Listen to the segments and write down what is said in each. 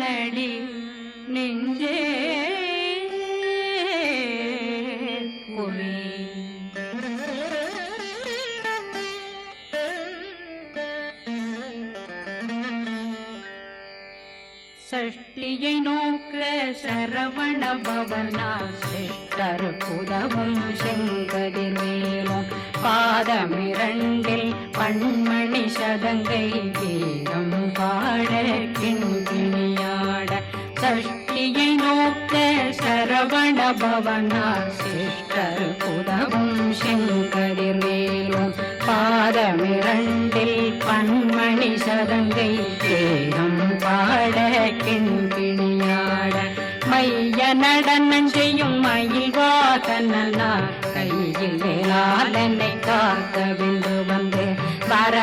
குமரனடி நெஞ்சே குவி சஷ்டியை நோக்க சரவண பவனா சிஷ்டர் புதவும் மேலும் பாதமிரண்டில் பண்மணி சதங்கை கீதம் பாட கிண்கிணியாட பவனா சிஷ்டர் புதவும் செங்கதிர்வேலும் பாதமிரண்டில் பன்மணி சதங்கை தேகம் பாட கிண்கிணியாட மைய நடனம் செய்யும் மயில் வாசனா கையில் வேளாளனை காக்க விண்டு வந்து வர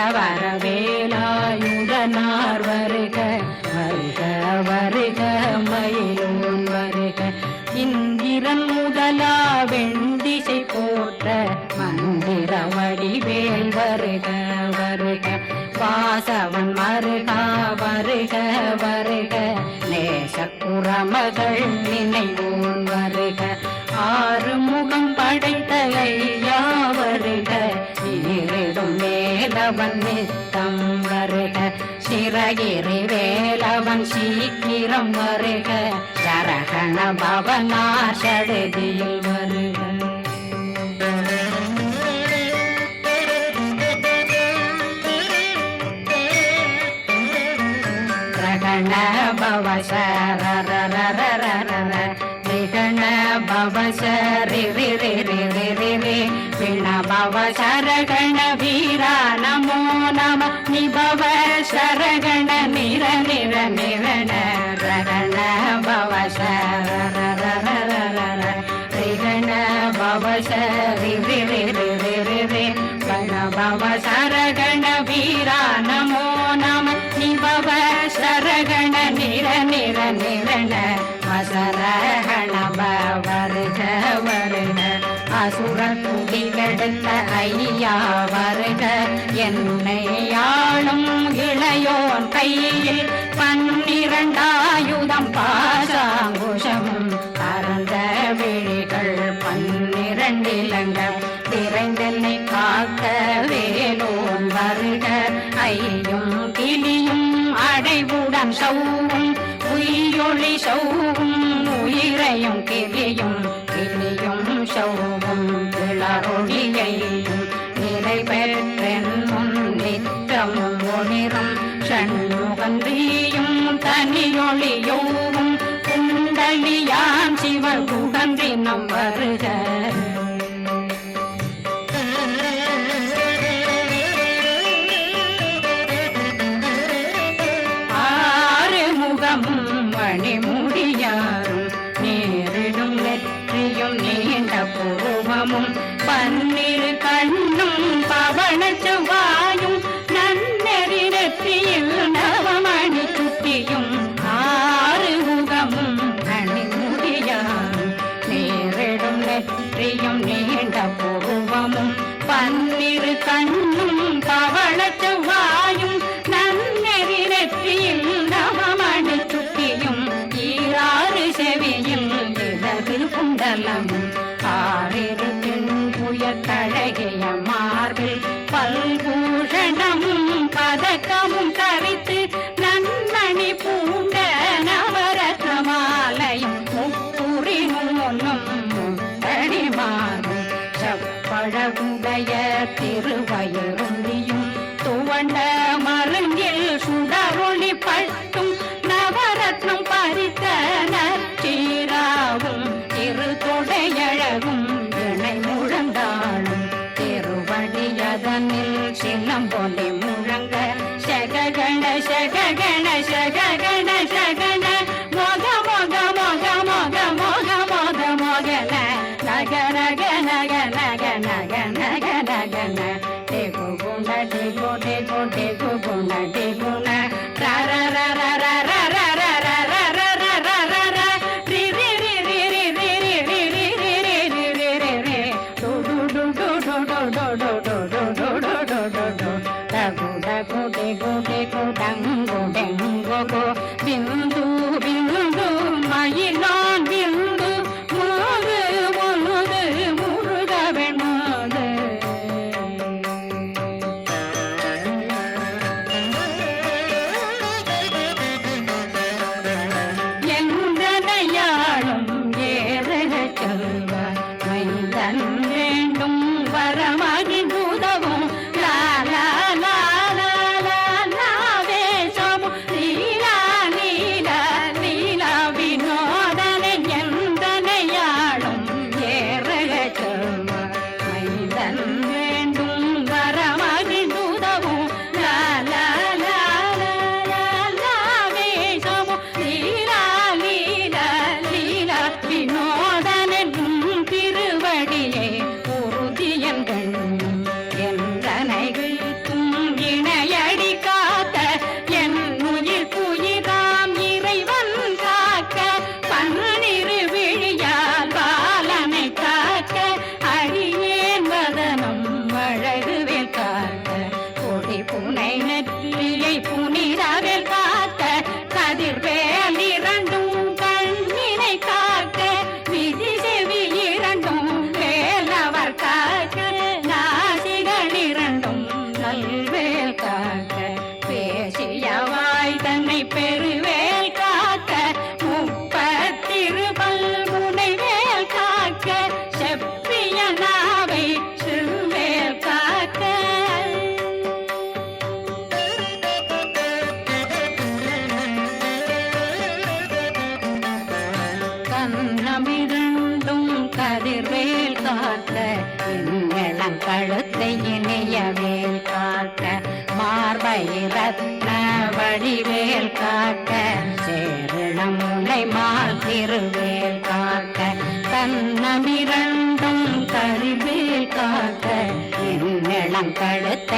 நேசக்குறமகள் நினைவோன் வருக. ஆறு முகம் படைத்த ஐயா வருக. ஈரிடும் மேலவன் நித்தம் வருக. சிறகிரி வேலவன் சீக்கிரம் வருக. சரகண பவனார் சடுதியில் வருக. பவ சரரரரரரர விண பவ வீரா நமோ நம நிபவ சரகண நிர நிர நிரண ரகண பவ சரரரரரர ரிகண வீரா நமோ நிர நிர நிரண வசரகண வருக. வருக அசுர குடி கெடுத்த ஐயா வருக. என்னை ஆளும் இளையோன் கையில் பன்னிரண்டாயுதம் பாசாங்குஷம். பரந்த விழிகள் பன்னிரண்டிலங்க விரைந்தென்னை காக்க வேலோன் வருக. ஐயும் கிளியும் அடைவுடன் சௌ உயிரொளி சௌவும் உயிரையும் கிளியும் கிளியும் சௌவும் கிளறொளியையும் நிலை பெற்றென் முன் ஒளிரும் சண்முகந்தியும் தனியொளியோவும் குண்டலியாம் சிவ குகந்தினம் வருக. பன்னிரு கண்ணும் பவன செவ்வாயும் நன்னெறி நெற்றியில் நவமணி சுட்டியும் ஆறு முகமும் மணிமுடியாரும் நேரிடும் நெற்றியும் நீண்ட பூவமும் பன்னிரு கண்ணும் பவள செவ்வாயும் நன்னெறி நெற்றியில் நவமணி சுட்டியும் ஈராறு செவியில் இடது குண்டலம் கழகிய மார்பில் பல்பூஷணம் ಗಣ ಶಗ ಗಣ ಶಗ ಗಣ ಶಗಣ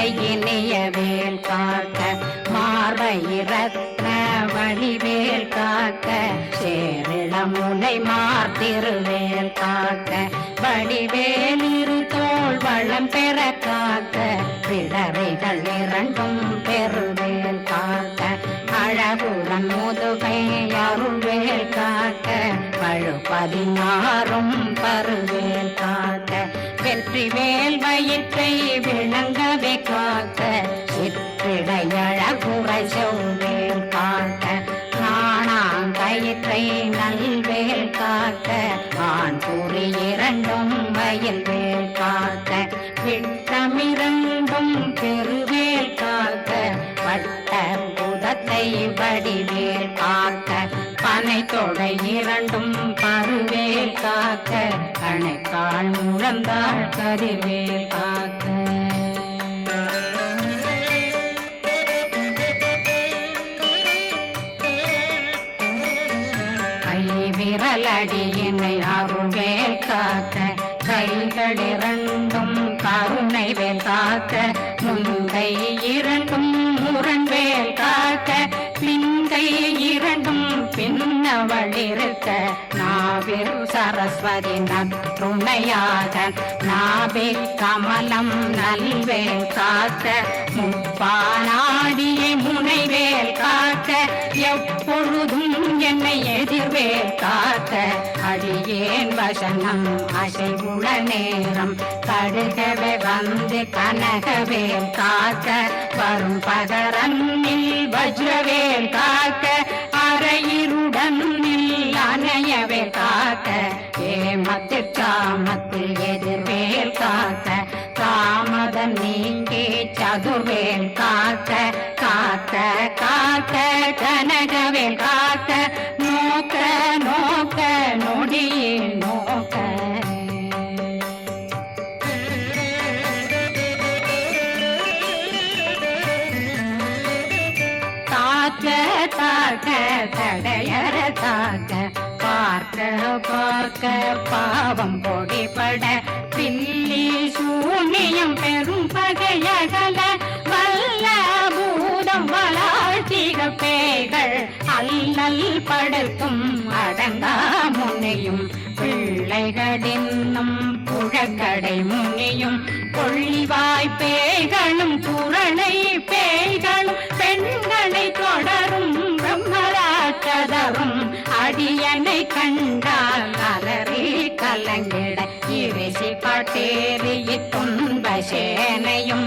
கையினைய வேல் காக்க மார்பை ரத்ன வழிவேல் காக்க சேரிளமுனை மார்த்திருவேல் காக்க வடிவேல் இரு தோல் வளம் பெற காக்க பிளவைகள் இரண்டும் பெருவேல் காக்க அழகுடன் முதுகை அருள்வேல் காக்க பழு பதினாறும் பருவேல் காக்க வெற்றி வேல் வயிற்றை காக்க அணைக்காள் முழந்தாள் கதிர்வேல் காக்க கை விரலடியினை அருள்வேல் காக்க கைகளிரண்டும் கருணை வேல் காக்க முந்தை இரண்டும் முரண்வேல் காக்க பிந்தை இரண்டும் பின்னவள் இருக்க மாபெரும் சரஸ்வதி நற்றுணையாக நாபே கமலம் நல்வேல் காக்க. முப்பானாடியை முனைவேல் காக்க. எப்பொழுதும் என்னை எதிர்வேல் காக்க. அடியேன் வசனம் அசைவுள நேரம். கடுகவே வந்து கனகவேல் காக்க. வரும் பகரன்னில் வஜ்ரவேல் காக்க. அறையிருடன் ஏகவே காக்க ஏமத்து காமத்து எதிர்வேல் காக்க காமதன் நீங்கே சதுர்வேல் காக்க. பார்க்க பாவம் பொடிபட பில்லி சூனியம் பெரும் பகையகல வல்ல பூதம் வளாழ்த்திக பேய்கள் அல்லல் படுத்தும் அடங்கா முனையும் பிள்ளைகளின்னும் புழக்கடை முனியும் கொள்ளிவாய் பேய்களும் குரலை பேய்களும் பெண்களை தொடரும் பிரம்மராட்சதரும் அடியனை கண்டால் அலறி கலங்கிட. இரிசி பட்டேறி துன்ப சேனையும்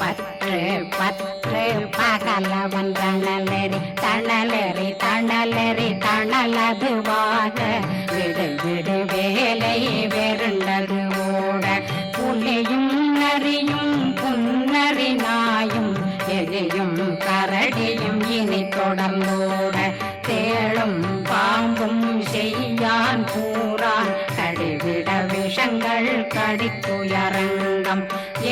வேலால் பற்று பற்று பகலவன் தணலெறி தணலெறி தணலெறி தணலதுவாக விடு விடு வேலை வெருண்டது ஓட புலியும் நரியும் புன்னரி நாயும் எலியும் கரடியும் இனி தொடர்ந்தோட. தேளும் பாம்பும் செய்யான் கூறான் கடிவிட விஷங்கள் கடித்துயரங்கம்.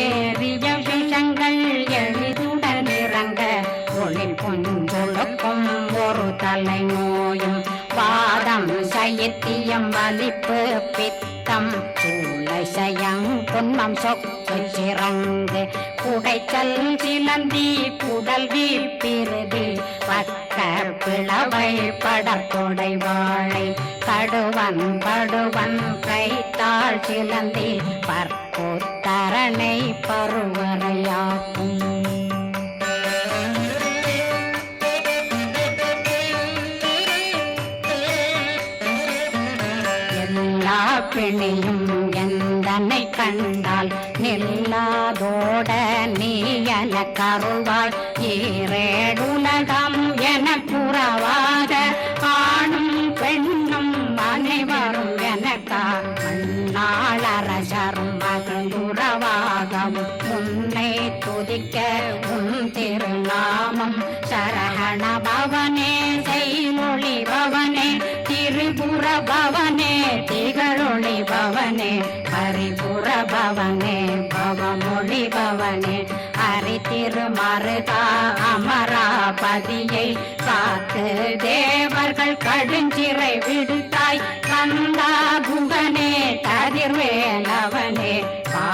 ஏறிய விஷங்கள் எளிதுடன் இறங்க தொழில் புஞ்சொழுக்கும் ஒரு தலை நோயும். பாதம் சயத்தியம் வலிப்பு பித்தம் சூளை சயம் புன்மம் சொக்கு சிறங்கு. குடைச்சல் சிலந்தி குடல் வீப்பிருதி பக்க பிளவை படத்தொடை வாழை கடுவன் படுவன் கைத்தாள் சிலந்தி பற்போத்தரணை பருவரையாக்கும். எல்லா பிணியும் எந்தனை கண்டால் நில்லாதோட நீ என கருவாய் ஈரேடுலகம் என புறவாக ஆணும் பெண்ணும் அனைவரும் எனக்கா மண்ணாளரசரும் மகளுறவாகவும் உன்னை துதிக்க உன் திருநாமம் சரகண பவனே. பவனே திகழொளி பவனே ஹரிபுர பவனே பவமொழி பவனே. ஹரி திருமருகா அமராபதியை காத்து தேவர்கள் கடுஞ்சிறை விடுத்தாய். கந்தா குகனே கதிர்வேலவனே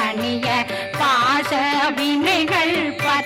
அணிய பாச வினைகள் பத்தது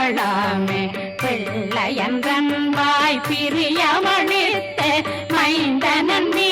பெற்றவளாமே பிள்ளையன்றன் வாய் பிரியமணித்த மைந்தனன் நீ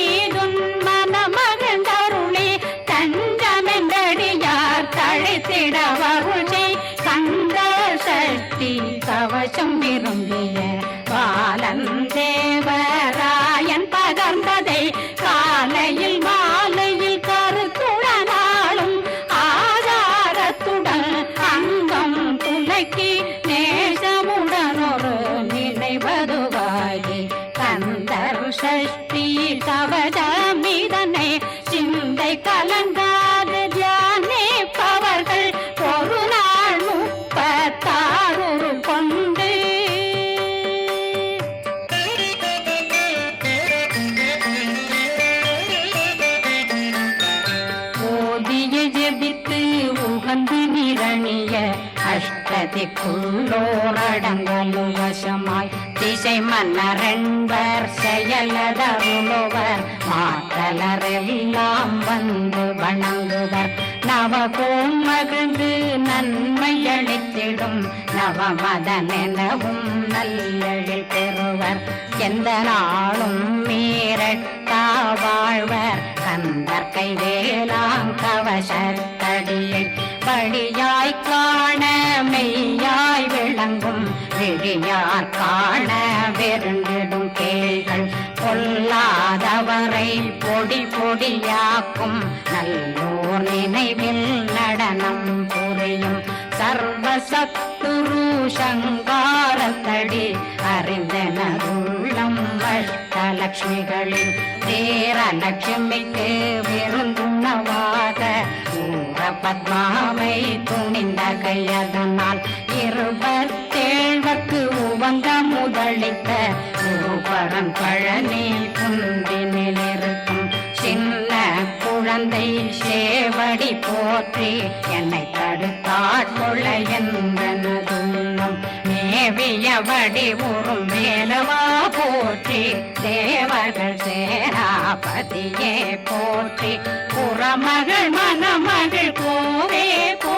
மன்னரென்பர் செயலதருளுவர் மாற்றலரெல்லாம் வந்து வணங்குவர். நவகோம் மகிழ்ந்து நன்மை அளித்திடும். நவமதனெனவும் நல்லழில் பெறுவர். எந்த நாளும் மீறட்டா வாழ்வர். கந்தற்கை கைவேலாம் கவசத்தடியை படியாய் காண மெய்யாய் விளங்கும். விழியார் காண வெருண்டிடும் கேள்கள் பொல்லாதவரை பொடி பொடியாக்கும் நல்லோர் நினைவில் நடனம் புரியும் சர்வசத்துரு சங்காரத்தடி அறிந்தனருள்ளம் அஷ்டலட்சுமிகளில் தேரலட்சுமிக்கு விருந்துணவாக ஊர பத்மாவை துணிந்த கையதனால் இருபத்தி வந்த முதலித்த பரம் பழனி குந்தினிலிருக்கும் சின்ன குழந்தை சேவடி போற்றி என்னை தடுத்தாட்கொள்ள என்பனதுள்ளம் மேவியபடி உறும் மேலவா போற்றி தேவர்கள் சேராபதியே போற்றி. புறமகள் மணமகள் கோவே போ